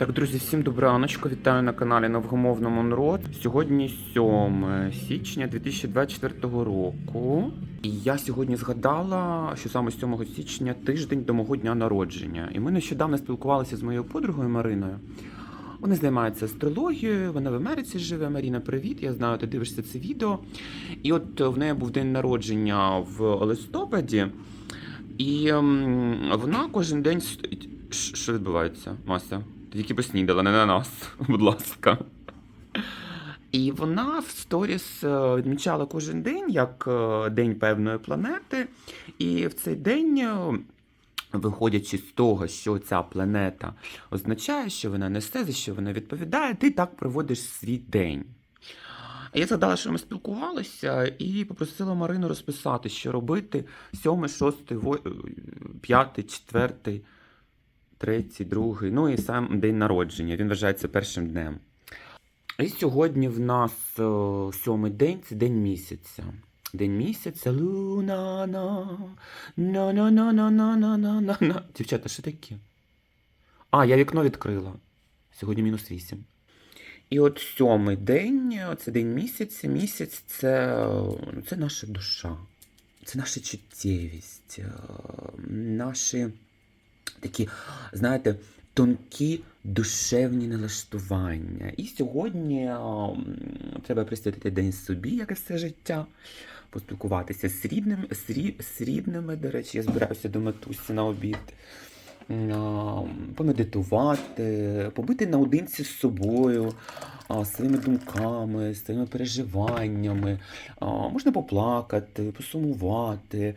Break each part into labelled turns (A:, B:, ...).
A: Так, друзі, всім добраночко. Вітаю на каналі Новгомовно Монро. Сьогодні 7 січня 2024 року. І я сьогодні згадала, що саме 7 січня тиждень до мого дня народження. І ми нещодавно спілкувалися з моєю подругою Мариною. Вона займається астрологією, вона в Америці живе. Маріна, привіт. Я знаю, ти дивишся це відео. І от в неї був день народження в листопаді. І вона кожен день. Що відбувається, Мася? Ти тільки поснідала, не на нас, будь ласка. І вона в сторіс е, відмічала кожен день як е, день певної планети. І в цей день, е, виходячи з того, що ця планета означає, що вона несе, за що вона відповідає, ти так проводиш свій день. Я згадала, що ми спілкувалися, і попросила Марину розписати, що робити 7, 6, 5, 4, 3, 2, ну і сам день народження. Він вважається першим днем. І сьогодні в нас е, сьомий день це день місяця. День місяця луна-на, на-на-на-на-на-на-на-на. Дівчата, що таке? А, я вікно відкрила. Сьогодні мінус 8. І от сьомий день, це день місяця. Місяць це, це наша душа, це наша чуттєвість, е, наші такі, знаєте, тонкі душевні налаштування. І сьогодні е, треба присвятити день собі, як і все життя. Поспілкуватися з рідними, з рі- до речі, я збираюся до матусі на обід. Помедитувати, побути наодинці з собою, своїми думками, своїми переживаннями. Можна поплакати, посумувати,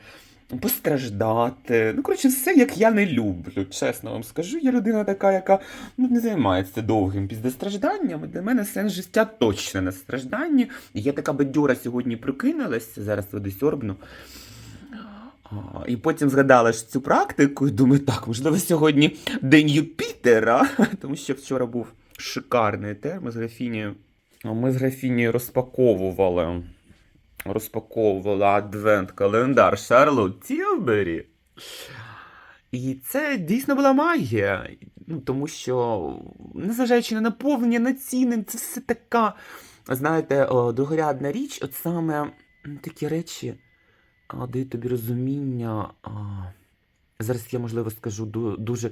A: постраждати. Ну, коротше, все, як я не люблю, чесно вам скажу. Я людина така, яка ну, не займається довгим піздестражданням. Для мене сенс життя точно на стражданні. Я така бадьора сьогодні прокинулася, зараз води сьорбну. І потім згадала ж цю практику і думаю, так, можливо, сьогодні день Юпітера, тому що вчора був шикарний терм з графінією. Ми з графінією розпаковували, розпаковували адвент-календар Шарлот Тілбері. І це дійсно була магія. Ну, тому що, незважаючи на наповнення, на ціни, це все така, знаєте, о, другорядна річ, от саме такі речі а, дають тобі розуміння. А, зараз я, можливо, скажу дуже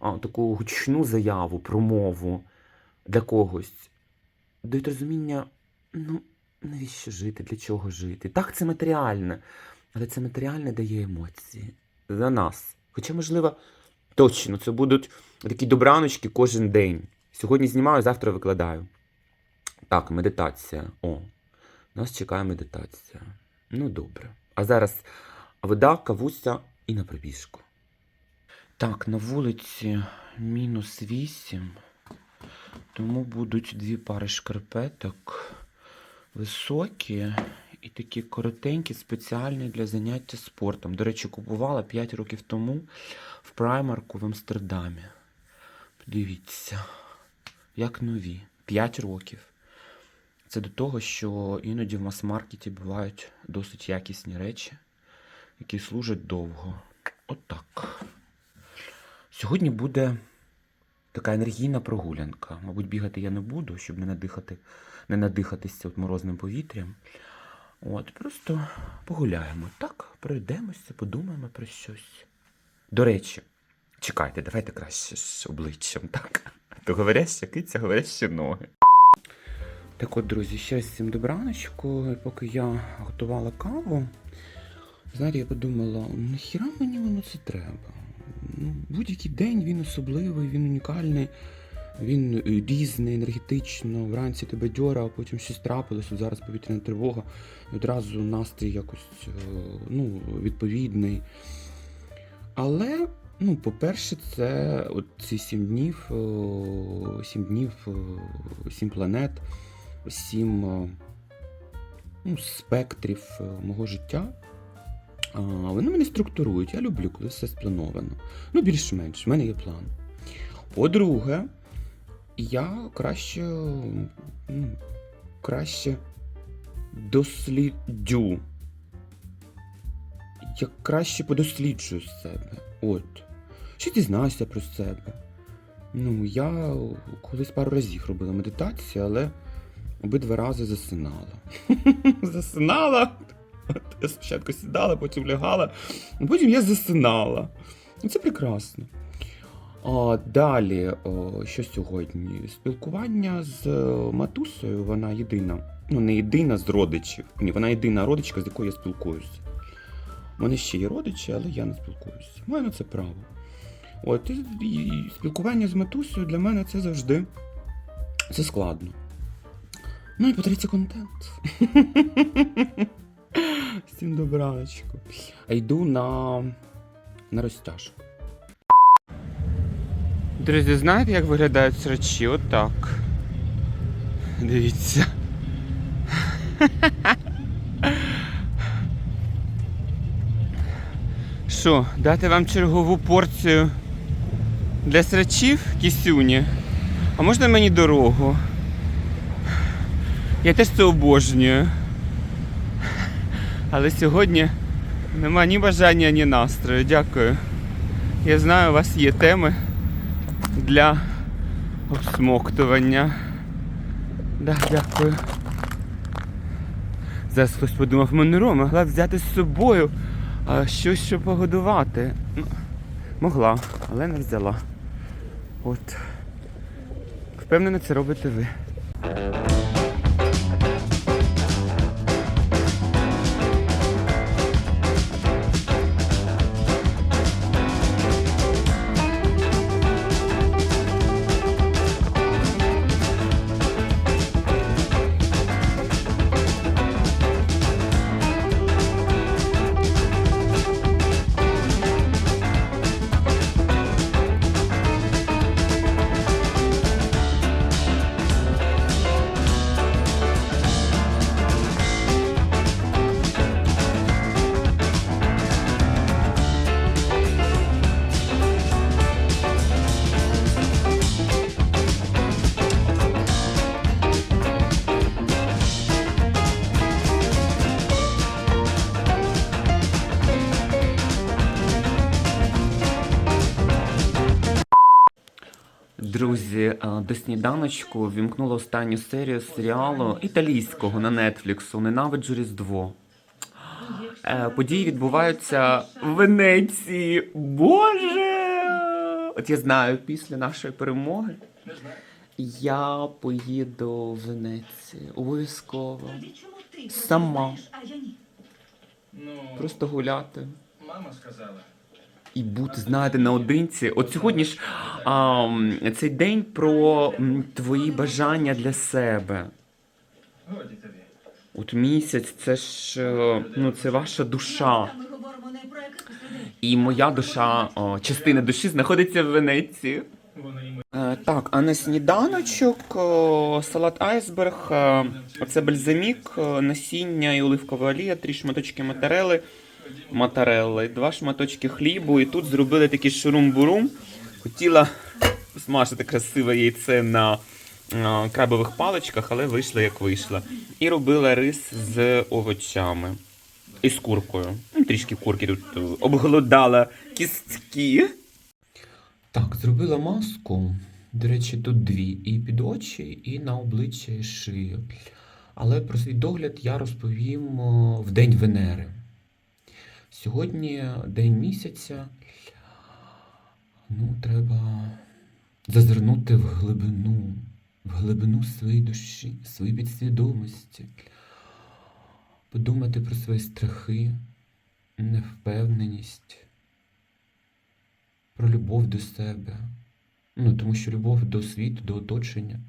A: а, таку гучну заяву, промову для когось. Дають розуміння, ну, навіщо жити, для чого жити. Так, це матеріальне, але це матеріальне дає емоції за нас. Хоча, можливо, точно це будуть такі добраночки кожен день. Сьогодні знімаю, завтра викладаю. Так, медитація. О, нас чекає медитація. Ну, добре. А зараз вода, кавуся і на пробіжку. Так, на вулиці мінус 8. Тому будуть дві пари шкарпеток високі і такі коротенькі, спеціальні для заняття спортом. До речі, купувала 5 років тому в праймарку в Амстердамі. Подивіться, як нові. 5 років. Це до того, що іноді в мас-маркеті бувають досить якісні речі, які служать довго. Отак. Сьогодні буде така енергійна прогулянка. Мабуть, бігати я не буду, щоб не надихати, не надихатися морозним повітрям. От, просто погуляємо. Так, пройдемося, подумаємо про щось. До речі, чекайте, давайте краще з обличчям, так? То говоряща киця, говорящі ноги. Так от, друзі, ще раз всім добраночку. Поки я готувала каву, знаєте, я подумала, нахіра мені воно це треба? Ну, будь-який день він особливий, він унікальний, він е, різний, енергетично. Вранці тебе дьора, а потім щось трапилось, от зараз повітряна тривога, і одразу настрій якось е, ну, відповідний. Але, ну, по-перше, це от ці сім днів, е, сім днів, сім планет сім ну, спектрів мого життя. А, Вони мене структурують. Я люблю, коли все сплановано. Ну, більш-менш, в мене є план. По-друге, я краще, ну, краще досліджу. Я краще подосліджую себе. От. Що дізнаюся про себе. Ну, я колись пару разів робила медитацію, але обидва рази засинала. засинала. Я спочатку сідала, потім лягала, а потім я засинала. І це прекрасно. Далі, що сьогодні? Спілкування з е, матусею, вона єдина. Ну, не єдина з родичів. Ні, вона єдина родичка, з якою я спілкуюся. У мене ще є родичі, але я не спілкуюся. У мене це право. От, і, спілкування з матусею для мене це завжди це складно. Ну і потрібно контент. Всім добраночку. А йду на, на розтяжку. Друзі, знаєте, як виглядають срачі? Отак. Дивіться. Що, дати вам чергову порцію для срачів кісюні? А можна мені дорогу? Я теж це обожнюю. Але сьогодні нема ні бажання, ні настрою. Дякую. Я знаю, у вас є теми для обсмоктування. Да, дякую. Зараз хтось подумав, Монро могла взяти з собою а, щось, щоб погодувати. Ну, могла, але не взяла. От. Впевнено, це робите ви. Друзі, до сніданочку вімкнула останню серію серіалу італійського на Нетфліксу Ненавиджу Різдво. Е, Події відбуваються в Венеції. Боже! От я знаю, після нашої перемоги я поїду в Венецію. Обов'язково. Сама.
B: Ну,
A: Просто гуляти.
B: мама сказала.
A: І бути, знаєте, наодинці. От сьогодні ж а, цей день про твої бажання для себе. От місяць, це ж е, ну, це ваша душа. І моя душа, о, частина душі знаходиться в Венеції. Е, так, а на сніданочок о, салат айсберг, е, оце бальзамік, насіння і оливкова олія, три шматочки моторели, моторелли, два шматочки хлібу. І тут зробили такий шурум-бурум. Хотіла смажити красиве яйце на е, крабових паличках, але вийшло як вийшло. І робила рис з овочами. І з куркою. Ну, Трішки курки тут е, обголодала кістки. Так, зробила маску. До речі, тут дві: і під очі, і на обличчя і шию. Але про свій догляд я розповім в День Венери. Сьогодні день місяця. Ну, треба зазирнути в глибину, в глибину своєї душі, своєї підсвідомості, подумати про свої страхи, невпевненість про любов до себе. Ну, тому що любов до світу, до оточення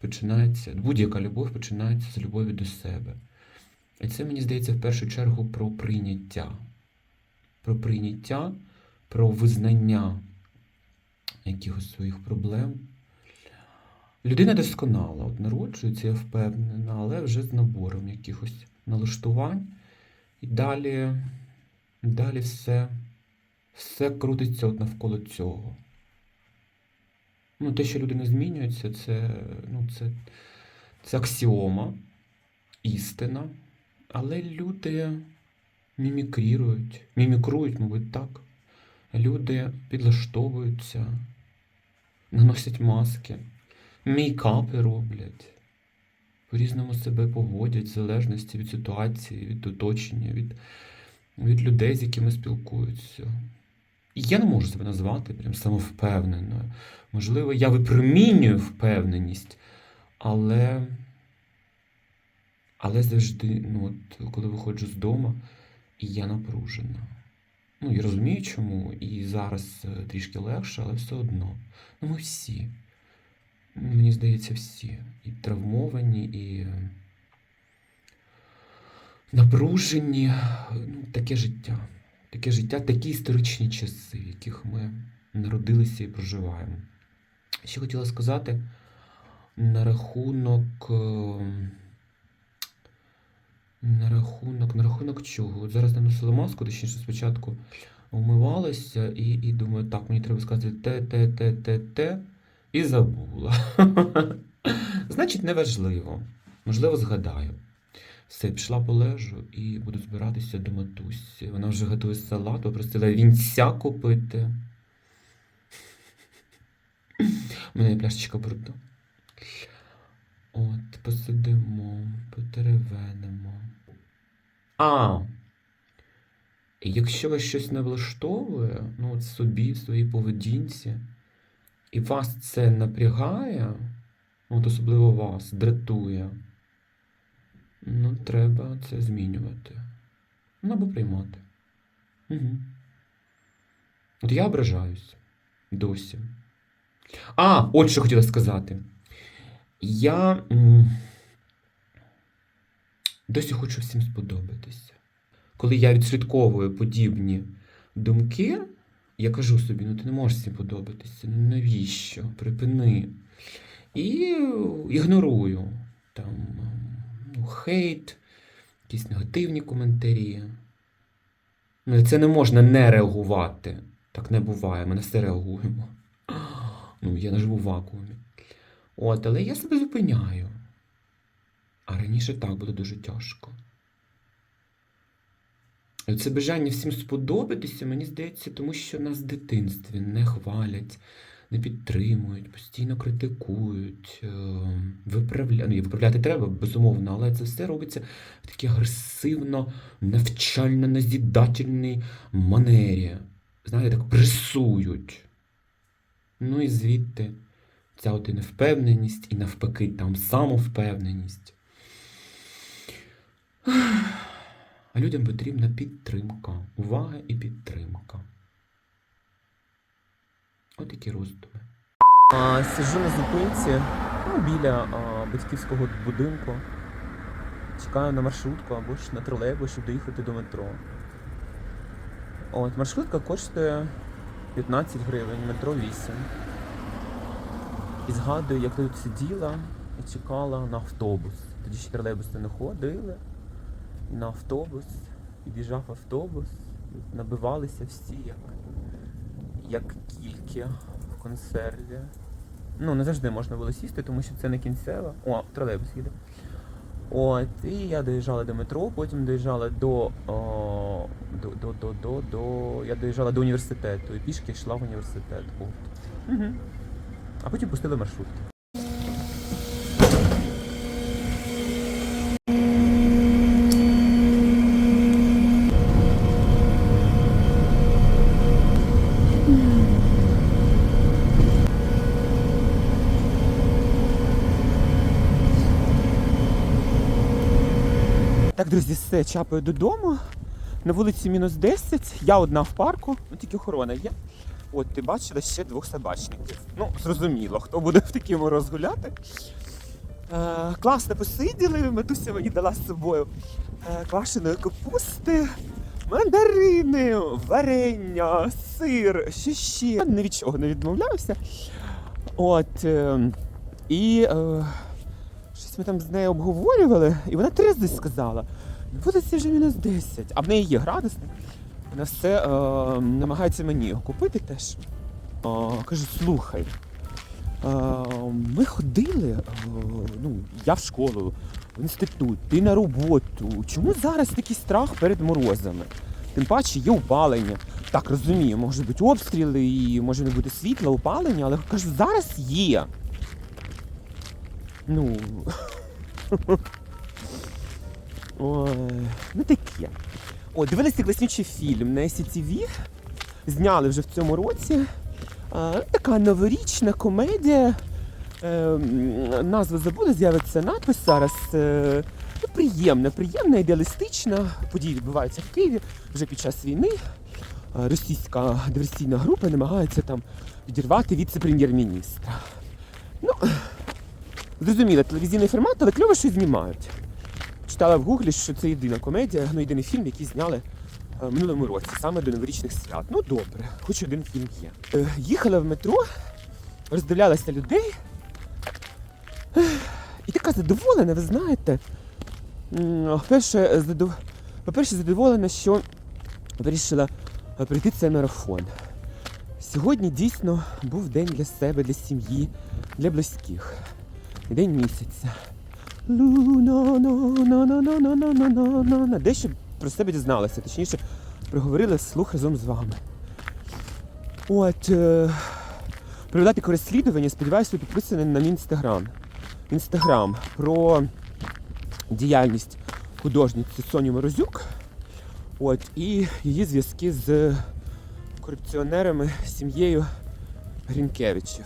A: починається, будь-яка любов починається з любові до себе. І це, мені здається, в першу чергу про прийняття. Про прийняття, про визнання якихось своїх проблем. Людина досконала, от народжується, я впевнена, але вже з набором якихось налаштувань. І далі, далі все все крутиться от навколо цього. Ну, те, що люди не змінюються, це, ну, це, це аксіома, істина. Але люди мімікрірують, мімікрують, мабуть, так. Люди підлаштовуються. наносять маски, мейкапи роблять, по-різному себе поводять, в залежності від ситуації, від оточення, від, від людей, з якими спілкуються. Я не можу себе назвати прям самовпевненою. Можливо, я випромінюю впевненість, але. Але завжди, ну от коли виходжу з дому, і я напружена. Ну, я розумію, чому, і зараз е, трішки легше, але все одно. Ну, ми всі. Мені здається, всі. І травмовані, і е, напружені. Ну, таке життя. Таке життя, такі історичні часи, в яких ми народилися і проживаємо. Ще хотіла сказати на рахунок. На рахунок, на рахунок чого? От зараз наносила маску, точніше спочатку вмивалася і, і думаю, так, мені треба сказати те, те, те, те, те, і забула. Значить, неважливо. Можливо, згадаю. Все, пішла полежу і буду збиратися до матусі. Вона вже готує салат, попросила вінця купити. У мене є пляшечка бруду. От, посидимо, потеревенимо. А. Якщо вас щось не влаштовує, ну от собі, в своїй поведінці, і вас це напрягає, ну, от особливо вас, дратує, ну, треба це змінювати. Ну, або приймати. Угу. От я ображаюсь досі. А, от що хотіла сказати. Я досі хочу всім сподобатися. Коли я відслідковую подібні думки, я кажу собі, ну ти не можеш всім подобатися, ну навіщо? Припини. І ігнорую там ну, хейт, якісь негативні коментарі. Ну, це не можна не реагувати. Так не буває, ми на все реагуємо. Ну, я не живу в вакуумі. От, але я себе зупиняю. А раніше так було дуже тяжко. Це бажання всім сподобатися, мені здається, тому що нас в дитинстві не хвалять, не підтримують, постійно критикують, е, виправля... ну, виправляти треба, безумовно, але це все робиться в такій агресивно, навчально-назідательній манері. Знаєте, так пресують. Ну і звідти ця от і невпевненість, і навпаки, там самовпевненість. А людям потрібна підтримка, увага і підтримка. От такі роздуми. А, сиджу на зупинці ну, біля а, батьківського будинку. Чекаю на маршрутку або ж на тролейбус, щоб доїхати до метро. От, маршрутка коштує 15 гривень, метро 8. І згадую, як тут сиділа і чекала на автобус. Тоді ще тролейбуси не ходили. На автобус. І біжав автобус. Набивалися всі, як, як кільки в консерві. Ну, не завжди можна було сісти, тому що це не кінцева. О, тролейбус їде. От, і я доїжджала до метро, потім доїжджала до, о, до, до, до, до, до. Я доїжджала до університету і пішки йшла в університет. От. Угу. А потім пустили маршрутки. Все, чапаю додому. На вулиці мінус 10, я одна в парку, ну тільки охорона є. От ти бачила ще двох собачників. Ну, зрозуміло, хто буде в такий мороз гуляти. Е, класно посиділи, матуся мені дала з собою е, квашеної капусти, мандарини, варення, сир, що ще. Я ні від чого не відмовляюся. От. Е, і е, щось ми там з нею обговорювали, і вона трезво сказала. «На Вулиці вже мінус 10, а в неї є градусник. Вона все е, намагається мені його купити теж. Е, кажу, слухай, е, ми ходили, е, ну, я в школу, в інститут, ти на роботу. Чому зараз такий страх перед морозами? Тим паче є опалення. так, розумію, можуть бути обстріли і може не бути світла, опалення, але кажу, зараз є. Ну. Ой, ну таке. О, дивилися класнючий фільм на SCTV. Зняли вже в цьому році. А, така новорічна комедія. Е, назва забула, з'явиться надпис зараз. Е, ну, приємна, приємна, ідеалістична. Події відбуваються в Києві вже під час війни. Російська диверсійна група намагається там відірвати віце-прем'єр-міністра. Ну, зрозуміло, телевізійний формат, але кльово, що знімають. Читала в гуглі, що це єдина комедія, ну єдиний фільм, який зняли е, в минулому році, саме до новорічних свят. Ну добре, хоч один фільм є. Е, Їхала в метро, роздивлялася людей. І така задоволена, ви знаєте. М, Перше, задов... По-перше, задоволена, що вирішила е, пройти цей марафон. Сьогодні дійсно був день для себе, для сім'ї, для близьких. День місяця. Дещо про себе дізналася, точніше, проговорили слух разом з вами. От е... провела таке сподіваюся, ви підписані на інстаграм. Інстаграм про діяльність художниці Соні Морозюк От, і її зв'язки з корупціонерами, сім'єю Грінкевичів.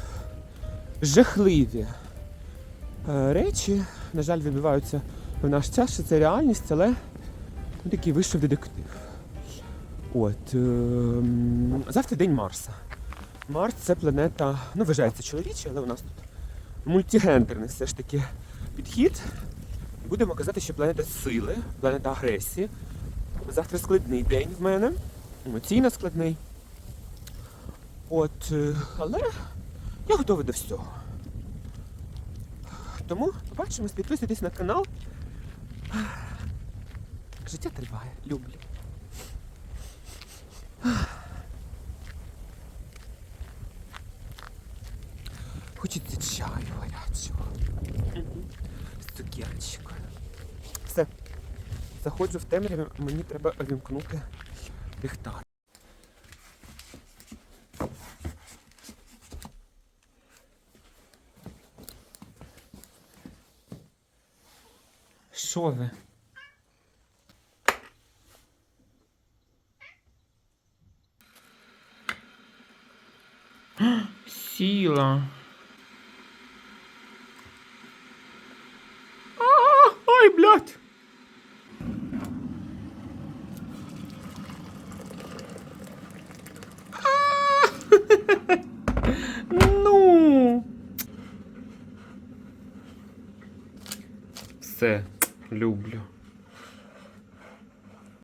A: Жахливі речі, на жаль, відбуваються в наш час, що це реальність, але ну, такий вийшов детектив. От, е, завтра день Марса. Марс це планета, ну, вважається чоловіча, але у нас тут мультигендерний все ж таки підхід. Будемо казати, що планета сили, планета агресії. Завтра складний день в мене, емоційно складний. От, е, але я готовий до всього. Тому побачимось, підписуйтесь на канал. Життя триває, люблю. Хочеться чаю гарячого. З цукерочкою. Все. Заходжу в темряві, мені треба вімкнути ліхтар. Що ви? Сіла. А, блядь.